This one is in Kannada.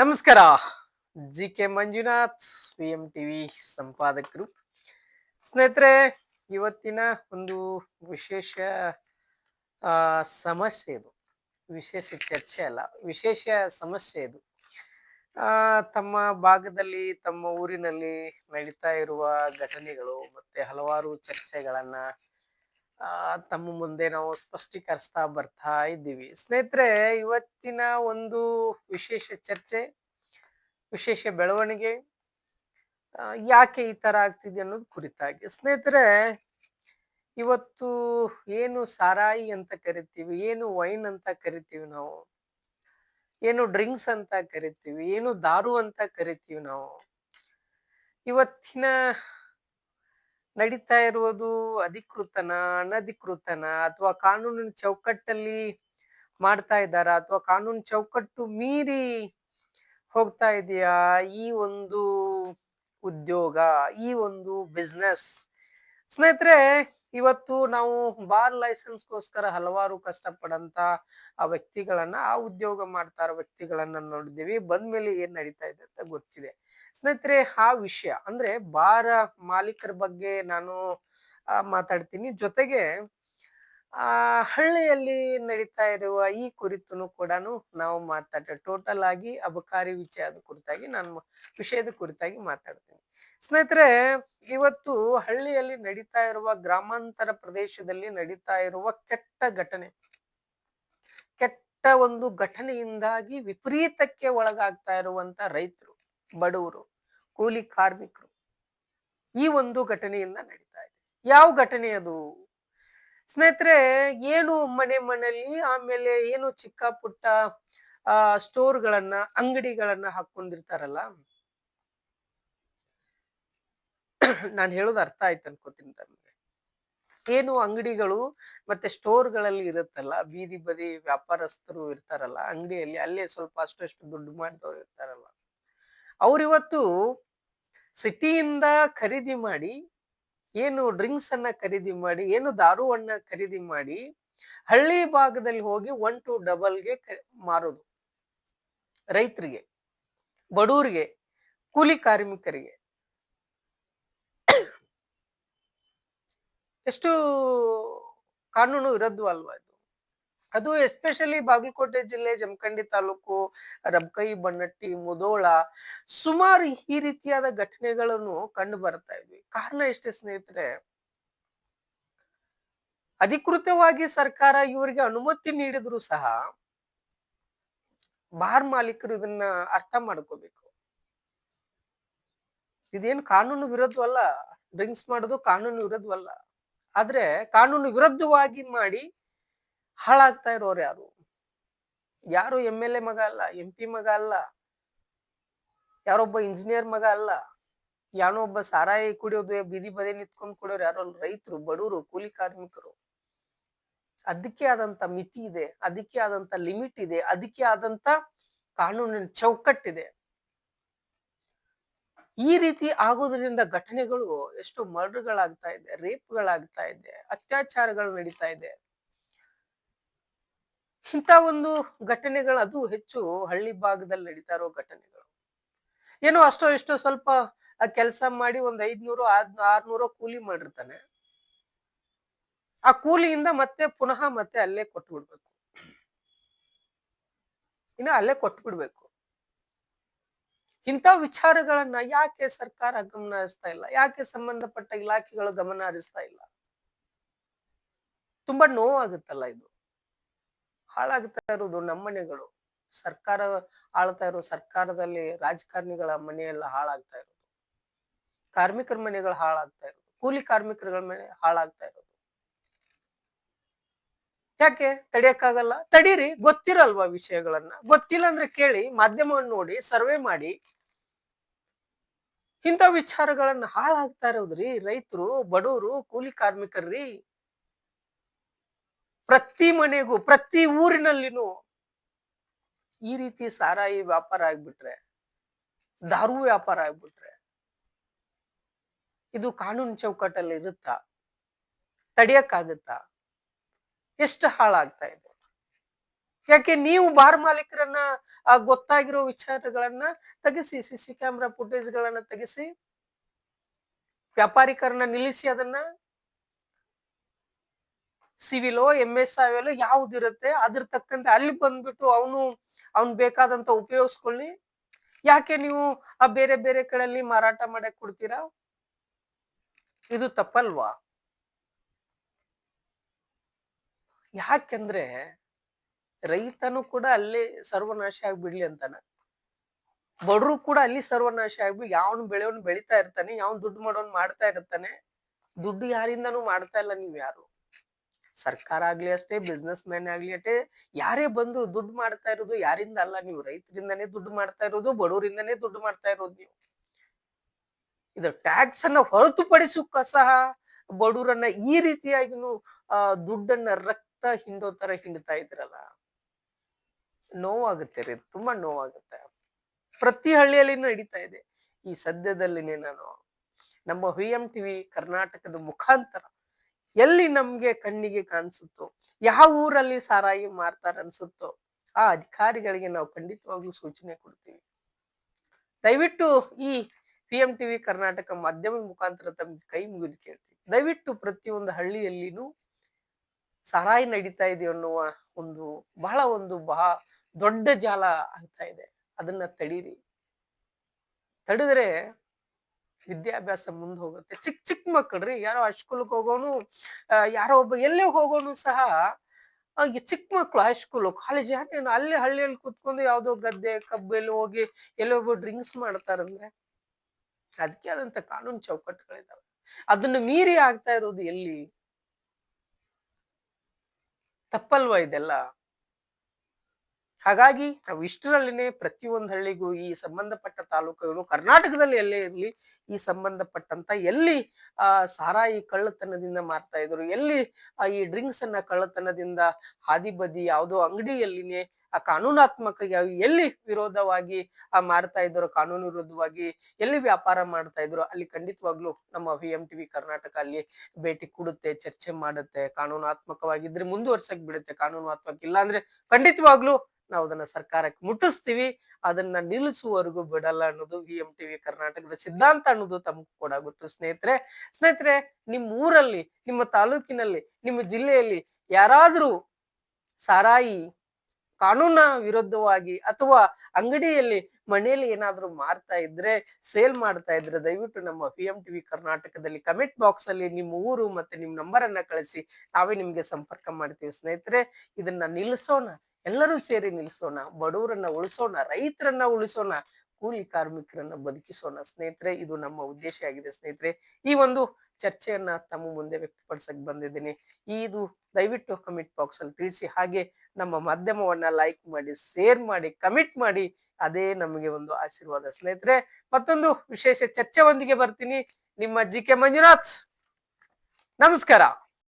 ನಮಸ್ಕಾರ. G K Manjunath V M TV ಸಂಪಾದಕರು. ಸ್ನೇಹಿತರೆ, ಇವತ್ತಿನ ಒಂದು ವಿಶೇಷ ಸಮಸ್ಯೆ ಇದು. ವಿಶೇಷ ಚರ್ಚೆ ಅಲ್ಲ, ವಿಶೇಷ ಸಮಸ್ಯೆ ಇದು. ತಮ್ಮ ಭಾಗದಲ್ಲಿ, ತಮ್ಮ ಊರಿನಲ್ಲಿ ನಡೀತಾ ಇರುವ ಘಟನೆಗಳು ಮತ್ತೆ ಹಲವಾರು ಚರ್ಚೆಗಳನ್ನ ತಮ್ಮ ಮುಂದೆ ನಾವು ಸ್ಪಷ್ಟೀಕರಿಸ್ತಾ ಬರ್ತಾ ಇದ್ದೀವಿ. ಸ್ನೇಹಿತರೆ, ಇವತ್ತಿನ ಒಂದು ವಿಶೇಷ ಚರ್ಚೆ, ವಿಶೇಷ ಬೆಳವಣಿಗೆ ಯಾಕೆ ಈ ತರ ಆಗ್ತಿದೆ ಅನ್ನೋದು ಕುರಿತಾಗಿ. ಸ್ನೇಹಿತರೆ, ಇವತ್ತು ಏನು ಸಾರಾಯಿ ಅಂತ ಕರಿತೀವಿ, ಏನು ವೈನ್ ಅಂತ ಕರಿತೀವಿ ನಾವು, ಏನು ಡ್ರಿಂಕ್ಸ್ ಅಂತ ಕರಿತೀವಿ, ಏನು ದಾರು ಅಂತ ಕರಿತೀವಿ ನಾವು, ಇವತ್ತಿನ ನಡೀತಾ ಇರುವುದು ಅಧಿಕೃತನ, ಅನಧಿಕೃತನ ಅಥವಾ ಕಾನೂನಿನ ಚೌಕಟ್ಟಲ್ಲಿ ಮಾಡ್ತಾ ಇದ್ದಾರ ಅಥವಾ ಕಾನೂನು ಚೌಕಟ್ಟು ಮೀರಿ ಹೋಗ್ತಾ ಇದೆಯಾ? ಈ ಒಂದು ಉದ್ಯೋಗ, ಈ ಒಂದು ಬಿಸ್ನೆಸ್. ಸ್ನೇಹಿತರೆ, ಇವತ್ತು ನಾವು ಬಾರ್ ಲೈಸೆನ್ಸ್ಗೋಸ್ಕರ ಹಲವಾರು ಕಷ್ಟಪಡಂತ ಆ ವ್ಯಕ್ತಿಗಳನ್ನ, ಆ ಉದ್ಯೋಗ ಮಾಡ್ತಾ ಇರೋ ವ್ಯಕ್ತಿಗಳನ್ನ ನೋಡಿದ್ದೀವಿ. ಬಂದ್ಮೇಲೆ ಏನ್ ನಡೀತಾ ಇದೆ ಅಂತ ಗೊತ್ತಿದೆ. ಸ್ನೇಹಿತರೆ, ಆ ವಿಷಯ ಅಂದ್ರೆ ಬಾರ ಮಾಲೀಕರ ಬಗ್ಗೆ ನಾನು ಮಾತಾಡ್ತೀನಿ. ಜೊತೆಗೆ, ಆ, ಹಳ್ಳಿಯಲ್ಲಿ ನಡೀತಾ ಇರುವ ಈ ಕುರಿತುನು ಕೂಡ ನಾವು ಮಾತಾಡ ಟೋಟಲ್ ಆಗಿ ಅಬಕಾರಿ ವಿಷಯದ ಕುರಿತಾಗಿ ನಾನು ವಿಷಯದ ಕುರಿತಾಗಿ ಮಾತಾಡ್ತೀನಿ. ಸ್ನೇಹಿತರೆ, ಇವತ್ತು ಹಳ್ಳಿಯಲ್ಲಿ ನಡೀತಾ ಇರುವ ಗ್ರಾಮಾಂತರ ಪ್ರದೇಶದಲ್ಲಿ ನಡೀತಾ ಇರುವ ಕೆಟ್ಟ ಘಟನೆ. ಕೆಟ್ಟ ಒಂದು ಘಟನೆಯಿಂದಾಗಿ ವಿಪರೀತಕ್ಕೆ ಒಳಗಾಗ್ತಾ ಇರುವಂತ ರೈತರು. ಬಡವರು, ಕೂಲಿ ಕಾರ್ಮಿಕರು ಈ ಒಂದು ಘಟನೆಯಿಂದ ನಡೀತಾ ಇದೆ. ಯಾವ ಘಟನೆ ಅದು? ಸ್ನೇಹಿತರೆ, ಏನು ಮನೆ ಮನೆಯಲ್ಲಿ ಆಮೇಲೆ ಏನು ಚಿಕ್ಕ ಪುಟ್ಟ ಸ್ಟೋರ್ಗಳನ್ನ, ಅಂಗಡಿಗಳನ್ನ ಹಾಕೊಂಡಿರ್ತಾರಲ್ಲ? ನಾನು ಹೇಳೋದು ಅರ್ಥ ಆಯ್ತು ಅನ್ಕೋತೀನಿ ತಮಗೆ. ಏನು ಅಂಗಡಿಗಳು ಮತ್ತೆ ಸ್ಟೋರ್ಗಳಲ್ಲಿ ಇರುತ್ತಲ್ಲ, ಬೀದಿ ಬದಿ ವ್ಯಾಪಾರಸ್ಥರು ಇರ್ತಾರಲ್ಲ, ಅಂಗಡಿಯಲ್ಲಿ ಅಲ್ಲೇ ಸ್ವಲ್ಪ ಅಷ್ಟು ದುಡ್ಡು ಮಾಡಿದವ್ರು ಇರ್ತಾರಲ್ಲ. ಅವ್ರಿವತ್ತು ಸಿಟಿಯಿಂದ ಖರೀದಿ ಮಾಡಿ, ಏನು ಡ್ರಿಂಕ್ಸ್ ಅನ್ನ ಖರೀದಿ ಮಾಡಿ, ಏನು ದಾರುವನ್ನ ಖರೀದಿ ಮಾಡಿ, ಹಳ್ಳಿ ಭಾಗದಲ್ಲಿ ಹೋಗಿ ಒನ್ ಟು ಡಬಲ್ಗೆ ಮಾರೋದು. ರೈತರಿಗೆ ಬಡವರಿಗೆ ಕೂಲಿ ಕಾರ್ಮಿಕರಿಗೆ. ಎಷ್ಟು ಕಾನೂನು ವಿರುದ್ಧವಲ್ವಾ ಇದು? ಅದು ಎಸ್ಪೆಷಲಿ ಬಾಗಲಕೋಟೆ ಜಿಲ್ಲೆ ಜಮಖಂಡಿ ತಾಲೂಕು ರಬ್ಕೈ ಬನ್ನಟ್ಟಿ ಮುದೋಳ ಸುಮಾರು ಈ ರೀತಿಯಾದ ಘಟನೆಗಳನ್ನು ಕಂಡು ಬರ್ತಾ ಇದ್ವಿ. ಕಾರಣ ಎಷ್ಟೇ ಸ್ನೇಹಿತರೆ, ಅಧಿಕೃತವಾಗಿ ಸರ್ಕಾರ ಇವರಿಗೆ ಅನುಮತಿ ನೀಡಿದ್ರು ಸಹ ಬಾರ್ ಮಾಲೀಕರು ಇದನ್ನ ಅರ್ಥ ಮಾಡ್ಕೋಬೇಕು. ಇದೇನು ಕಾನೂನು ವಿರೋಧವಲ್ಲ ಡ್ರಿಂಕ್ಸ್ ಮಾಡೋದು ಕಾನೂನು ವಿರೋಧವಲ್ಲ ಆದ್ರೆ ಕಾನೂನು ವಿರುದ್ಧವಾಗಿ ಮಾಡಿ ಹಾಳಾಗ್ತಾ ಇರೋರು ಯಾರು? ಯಾರು ಎಂ ಎಲ್ ಎ ಮಗ ಅಲ್ಲ ಎಂ ಪಿ ಮಗ ಅಲ್ಲ, ಯಾರೊಬ್ಬ ಇಂಜಿನಿಯರ್ ಮಗ ಅಲ್ಲ, ಯಾನೋ ಒಬ್ಬ ಸಾರಾಯಿ ಕುಡಿಯೋದು, ಬೀದಿ ಬದಿ ನಿಂತ್ಕೊಂಡ್ ಕುಡಿಯೋರು ಯಾರೋ ರೈತರು ಬಡವರು ಕೂಲಿ ಕಾರ್ಮಿಕರು. ಅದಕ್ಕೆ ಆದಂತ ಮಿತಿ ಇದೆ, ಅದಕ್ಕೆ ಆದಂತ ಲಿಮಿಟ್ ಇದೆ, ಅದಕ್ಕೆ ಆದಂತ ಕಾನೂನಿನ ಚೌಕಟ್ಟಿದೆ. ಈ ರೀತಿ ಆಗೋದ್ರಿಂದ ಘಟನೆಗಳು ಎಷ್ಟು ಮರ್ಡರ್ಗಳಾಗ್ತಾ ಇದೆ, ರೇಪ್ಗಳಾಗ್ತಾ ಇದೆ, ಅತ್ಯಾಚಾರಗಳು ನಡೀತಾ ಇದೆ. ಇಂಥ ಒಂದು ಘಟನೆಗಳು ಅದು ಹೆಚ್ಚು ಹಳ್ಳಿ ಭಾಗದಲ್ಲಿ ನಡೀತಾ ಇರೋ ಘಟನೆಗಳು. ಏನೋ ಅಷ್ಟೋ ಎಷ್ಟೋ ಸ್ವಲ್ಪ ಕೆಲಸ ಮಾಡಿ ಒಂದ್ ಐದ್ನೂರು ಆರ್ನೂರು ಕೂಲಿ ಮಾಡಿರ್ತಾನೆ. ಆ ಕೂಲಿಯಿಂದ ಮತ್ತೆ ಪುನಃ ಮತ್ತೆ ಅಲ್ಲೇ ಕೊಟ್ಟು ಬಿಡ್ಬೇಕು ಇನ್ನು ಅಲ್ಲೇ ಕೊಟ್ಟು ಬಿಡ್ಬೇಕು ಇಂಥ ವಿಚಾರಗಳನ್ನ ಯಾಕೆ ಸರ್ಕಾರ ಗಮನ ಹರಿಸ್ತಾ ಇಲ್ಲ? ಯಾಕೆ ಸಂಬಂಧಪಟ್ಟ ಇಲಾಖೆಗಳು ಗಮನ ಹರಿಸ್ತಾ ಇಲ್ಲ? ತುಂಬಾ ನೋವಾಗುತ್ತಲ್ಲ ಇದು. ಹಾಳಾಗ್ತಾ ಇರೋದು ನಮ್ಮನೆಗಳು ಸರ್ಕಾರ ಆಳ್ತಾ ಇರೋ ಸರ್ಕಾರದಲ್ಲಿ ರಾಜಕಾರಣಿಗಳ ಮನೆಯೆಲ್ಲ ಹಾಳಾಗ್ತಾ ಇರೋದು. ಕಾರ್ಮಿಕರ ಮನೆಗಳು ಹಾಳಾಗ್ತಾ ಇರೋದು. ಕೂಲಿ ಕಾರ್ಮಿಕರುಗಳ ಮನೆ ಹಾಳಾಗ್ತಾ ಇರೋದು. ಯಾಕೆ? ತಡಿಯಕ್ಕಾಗಲ್ಲ? ತಡೀರಿ, ಗೊತ್ತಿರಲ್ವಾ ವಿಷಯಗಳನ್ನ? ಗೊತ್ತಿಲ್ಲ ಅಂದ್ರೆ ಕೇಳಿ, ಮಾಧ್ಯಮವನ್ನು ನೋಡಿ, ಸರ್ವೆ ಮಾಡಿ. ಇಂಥ ವಿಚಾರಗಳನ್ನ ಹಾಳಾಗ್ತಾ ಇರೋದ್ರಿ ರೈತರು, ಬಡವರು, ಕೂಲಿ ಕಾರ್ಮಿಕರ್ರಿ. ಪ್ರತಿ ಮನೆಗೂ, ಪ್ರತಿ ಊರಿನಲ್ಲಿನೂ ಈ ರೀತಿ ಸಾರಾಯಿ ವ್ಯಾಪಾರ ಆಗ್ಬಿಟ್ರೆ, ದಾರು ವ್ಯಾಪಾರ ಆಗ್ಬಿಟ್ರೆ, ಇದು ಕಾನೂನು ಚೌಕಟ್ಟಲ್ಲಿ ಇರುತ್ತಾ? ತಡಿಯಕ್ಕಾಗುತ್ತಾ? ಎಷ್ಟು ಹಾಳಾಗ್ತಾ ಇದೆ? ಯಾಕೆ ನೀವು ಬಾರ್ ಮಾಲೀಕರನ್ನ ಗೊತ್ತಾಗಿರೋ ವಿಚಾರಗಳನ್ನ ತೆಗೆಸಿ ಸಿ ಸಿ ಕ್ಯಾಮ್ರಾ ಫುಟೇಜ್ಗಳನ್ನ ತೆಗಿಸಿ, ವ್ಯಾಪಾರಿಕರನ್ನ ನಿಲ್ಲಿಸಿ ಅದನ್ನ? ಸಿವಿಲೋ ಎಂ ಎಸ್ ಯಾವ್ದು ಯಾವ್ದಿರುತ್ತೆ ಅದ್ರ ತಕ್ಕಂತೆ ಅಲ್ಲಿ ಬಂದ್ಬಿಟ್ಟು ಅವನು, ಅವ್ನ್ ಬೇಕಾದಂತ ಉಪಯೋಗಿಸ್ಕೊಳ್ಳಿ ಯಾಕೆ ನೀವು ಆ ಬೇರೆ ಬೇರೆ ಕಡೆಯಲ್ಲಿ ಮಾರಾಟ ಮಾಡಕ್ ಕೊಡ್ತೀರಾ? ಇದು ತಪ್ಪಲ್ವಾ? ಯಾಕೆಂದ್ರೆ ರೈತನು ಕೂಡ ಅಲ್ಲಿ ಸರ್ವನಾಶ ಆಗ್ಬಿಡ್ಲಿ ಅಂತಾನ. ಬಡರು ಕೂಡ ಅಲ್ಲಿ ಸರ್ವನಾಶ ಆಗ್ಬಿ ಯಾವನ್ ಬೆಳೆಯವನ್ ಬೆಳಿತಾ ಇರ್ತಾನೆ, ಯಾವನ್ ದುಡ್ಡು ಮಾಡೋನ್ ಮಾಡ್ತಾ ಇರ್ತಾನೆ. ದುಡ್ಡು ಯಾರಿಂದನೂ ಮಾಡ್ತಾ ಇಲ್ಲ ನೀವ್ ಯಾರು ಸರ್ಕಾರ ಆಗ್ಲಿ ಅಷ್ಟೇ ಬಿಸ್ನೆಸ್ ಮ್ಯಾನ್ ಆಗ್ಲಿ ಅಷ್ಟೇ, ಯಾರೇ ಬಂದ್ರು ದುಡ್ಡು ಮಾಡ್ತಾ ಇರೋದು ಯಾರಿಂದ ಅಲ್ಲ ನೀವು? ರೈತರಿಂದನೇ ದುಡ್ಡು ಮಾಡ್ತಾ ಇರೋದು, ಬಡವರಿಂದನೇ ದುಡ್ಡು ಮಾಡ್ತಾ ಇರೋದು ನೀವು. ಇದು ಟ್ಯಾಕ್ಸ್ ಅನ್ನ ಹೊರತುಪಡಿಸುಕ್ಕ ಸಹ ಬಡವರನ್ನ ಈ ರೀತಿಯಾಗಿನೂ, ಆ, ದುಡ್ಡನ್ನ ರಕ್ತ ಹಿಂಡೋ ತರ ಹಿಂಡ್ತಾ ಇದ್ರಲ್ಲ. ನೋವಾಗುತ್ತೆ ರೀ, ತುಂಬಾ ನೋವಾಗುತ್ತೆ. ಪ್ರತಿ ಹಳ್ಳಿಯಲ್ಲಿ ನಡೀತಾ ಇದೆ. ಈ ಸದ್ಯದಲ್ಲಿನೇ ನಾನು ನಮ್ಮ ಎಂ ಟಿವಿ ಕರ್ನಾಟಕದ ಮುಖಾಂತರ ಎಲ್ಲಿ ನಮ್ಗೆ ಕಣ್ಣಿಗೆ ಕಾಣಿಸುತ್ತೋ, ಯಾವ ಊರಲ್ಲಿ ಸಾರಾಯಿ ಮಾರ್ತಾರ ಅನ್ಸುತ್ತೋ, ಆ ಅಧಿಕಾರಿಗಳಿಗೆ ನಾವು ಖಂಡಿತವಾಗ್ಲೂ ಸೂಚನೆ ಕೊಡ್ತೀವಿ. ದಯವಿಟ್ಟು ಈ ಪಿ ಎಂ ಟಿವಿ ಕರ್ನಾಟಕ ಮಾಧ್ಯಮ ಮುಖಾಂತರ ತಮ್ಗೆ ಕೈ ಮುಗಿದು ಕೇಳ್ತೀವಿ ದಯವಿಟ್ಟು ಪ್ರತಿಯೊಂದು ಹಳ್ಳಿಯಲ್ಲಿನೂ ಸಾರಾಯಿ ನಡೀತಾ ಇದೆ ಅನ್ನುವ ಒಂದು, ಬಹಳ ಒಂದು ಬಹ, ದೊಡ್ಡ ಜಾಲ ಆಗ್ತಾ ಇದೆ. ಅದನ್ನ ತಡೀರಿ. ತಡೆದ್ರೆ ವಿದ್ಯಾಭ್ಯಾಸ ಮುಂದೆ ಹೋಗುತ್ತೆ. ಚಿಕ್ಕ ಚಿಕ್ಕ ಮಕ್ಕಳ್ರಿ ಯಾರೋ ಹೈಸ್ಕೂಲ್ಗೆ ಹೋಗೋನು ಯಾರೋ ಒಬ್ಬ ಎಲ್ಲೇ ಹೋಗೋನು ಸಹ ಚಿಕ್ಕ ಮಕ್ಕಳು ಹೈಸ್ಕೂಲ್ ಕಾಲೇಜ್ ಯಾಕೆ ಅಲ್ಲಿ ಹಳ್ಳಿಯಲ್ಲಿ ಕುತ್ಕೊಂಡು ಯಾವುದೋ ಗದ್ದೆ ಕಬ್ಬೆಲ್ಲಿ ಹೋಗಿ ಎಲ್ಲೊಬ್ಬ ಡ್ರಿಂಕ್ಸ್ ಮಾಡ್ತಾರಂದ್ರೆ ಅದಕ್ಕೆ ಆದಂತ ಕಾನೂನು ಚೌಕಟ್ಟುಗಳಿದಾವೆ. ಅದನ್ನ ಮೀರಿ ಆಗ್ತಾ ಇರೋದು ಎಲ್ಲಿ? ತಪ್ಪಲ್ವಾ ಇದೆಲ್ಲ? ಹಾಗಾಗಿ ನಾವು ಇಷ್ಟರಲ್ಲಿನೇ ಪ್ರತಿಯೊಂದು ಹಳ್ಳಿಗೂ ಈ ಸಂಬಂಧಪಟ್ಟ ತಾಲೂಕುಗಳು, ಕರ್ನಾಟಕದಲ್ಲಿ ಎಲ್ಲೇ ಇರಲಿ, ಈ ಸಂಬಂಧಪಟ್ಟಂತ ಎಲ್ಲಿ, ಆ, ಸಾರಾಯಿ ಕಳ್ಳತನದಿಂದ ಮಾರ್ತಾ ಇದ್ರು, ಎಲ್ಲಿ ಈ ಡ್ರಿಂಕ್ಸ್ ಅನ್ನ ಕಳ್ಳತನದಿಂದ ಹಾದಿ ಬದಿ ಯಾವುದೋ ಅಂಗಡಿಯಲ್ಲಿನೇ, ಆ, ಕಾನೂನಾತ್ಮಕ ಎಲ್ಲಿ ವಿರೋಧವಾಗಿ, ಆ, ಮಾರ್ತಾ ಇದ್ರು, ಕಾನೂನು ವಿರೋಧವಾಗಿ ಎಲ್ಲಿ ವ್ಯಾಪಾರ ಮಾಡ್ತಾ ಇದ್ರು, ಅಲ್ಲಿ ಖಂಡಿತವಾಗ್ಲೂ ನಮ್ಮ ವಿ ಎಂ ಟಿವಿ ಕರ್ನಾಟಕ ಅಲ್ಲಿ ಭೇಟಿ ಕೊಡುತ್ತೆ, ಚರ್ಚೆ ಮಾಡುತ್ತೆ, ಕಾನೂನಾತ್ಮಕವಾಗಿದ್ರೆ ಮುಂದುವರ್ಸಕ್ ಬಿಡುತ್ತೆ, ಕಾನೂನಾತ್ಮಕ ಇಲ್ಲ ಅಂದ್ರೆ ಖಂಡಿತವಾಗ್ಲೂ ನಾವು ಅದನ್ನ ಸರ್ಕಾರಕ್ಕೆ ಮುಟ್ಟಿಸ್ತೀವಿ, ಅದನ್ನ ನಿಲ್ಲಿಸುವವರೆಗೂ ಬಿಡಲ್ಲ ಅನ್ನೋದು ವಿ ಎಂ ಟಿವಿ ಕರ್ನಾಟಕದ ಸಿದ್ಧಾಂತ ಅನ್ನೋದು ತಮಗೂ ಕೂಡ ಗೊತ್ತು. ಸ್ನೇಹಿತರೆ ಸ್ನೇಹಿತರೆ ನಿಮ್ಮ ಊರಲ್ಲಿ, ನಿಮ್ಮ ತಾಲೂಕಿನಲ್ಲಿ, ನಿಮ್ಮ ಜಿಲ್ಲೆಯಲ್ಲಿ ಯಾರಾದ್ರೂ ಸಾರಾಯಿ ಕಾನೂನ ವಿರುದ್ಧವಾಗಿ ಅಥವಾ ಅಂಗಡಿಯಲ್ಲಿ ಮನೆಯಲ್ಲಿ ಏನಾದ್ರೂ ಮಾರ್ತಾ ಇದ್ರೆ, ಸೇಲ್ ಮಾಡ್ತಾ ಇದ್ರೆ, ದಯವಿಟ್ಟು ನಮ್ಮ ಪಿ ಎಂ ಟಿವಿ ಕರ್ನಾಟಕದಲ್ಲಿ ಕಮೆಂಟ್ ಬಾಕ್ಸ್ ಅಲ್ಲಿ ನಿಮ್ಮ ಊರು ಮತ್ತೆ ನಿಮ್ ನಂಬರ್ ಅನ್ನ ಕಳಿಸಿ, ನಾವೇ ನಿಮ್ಗೆ ಸಂಪರ್ಕ ಮಾಡ್ತೀವಿ. ಸ್ನೇಹಿತರೆ, ಇದನ್ನ ನಿಲ್ಲಿಸೋಣ. ಎಲ್ಲರೂ ಸೇರಿ ನಿಲ್ಲಿಸೋಣ ಬಡವರನ್ನ ಉಳಿಸೋಣ, ರೈತರನ್ನ ಉಳಿಸೋಣ, ಕೂಲಿ ಕಾರ್ಮಿಕರನ್ನ ಬದುಕಿಸೋಣ. ಸ್ನೇಹಿತರೆ, ಇದು ನಮ್ಮ ಉದ್ದೇಶ ಆಗಿದೆ ಸ್ನೇಹಿತರೆ. ಈ ಒಂದು ಚರ್ಚೆಯನ್ನ ತಮ್ಮ ಮುಂದೆ ವ್ಯಕ್ತಪಡಿಸಕ್ ಬಂದಿದ್ದೀನಿ. ಇದು ದಯವಿಟ್ಟು ಕಮೆಂಟ್ ಬಾಕ್ಸ್ ಅಲ್ಲಿ ತಿಳಿಸಿ. ಹಾಗೆ ನಮ್ಮ ಮಾಧ್ಯಮವನ್ನ ಲೈಕ್ ಮಾಡಿ, ಶೇರ್ ಮಾಡಿ, ಕಮೆಂಟ್ ಮಾಡಿ. ಅದೇ ನಮಗೆ ಒಂದು ಆಶೀರ್ವಾದ ಸ್ನೇಹಿತರೆ. ಮತ್ತೊಂದು ವಿಶೇಷ ಚರ್ಚೆಯೊಂದಿಗೆ ಬರ್ತೀನಿ. ನಿಮ್ಮ ಜಿ ಕೆ ಮಂಜುನಾಥ್. ನಮಸ್ಕಾರ.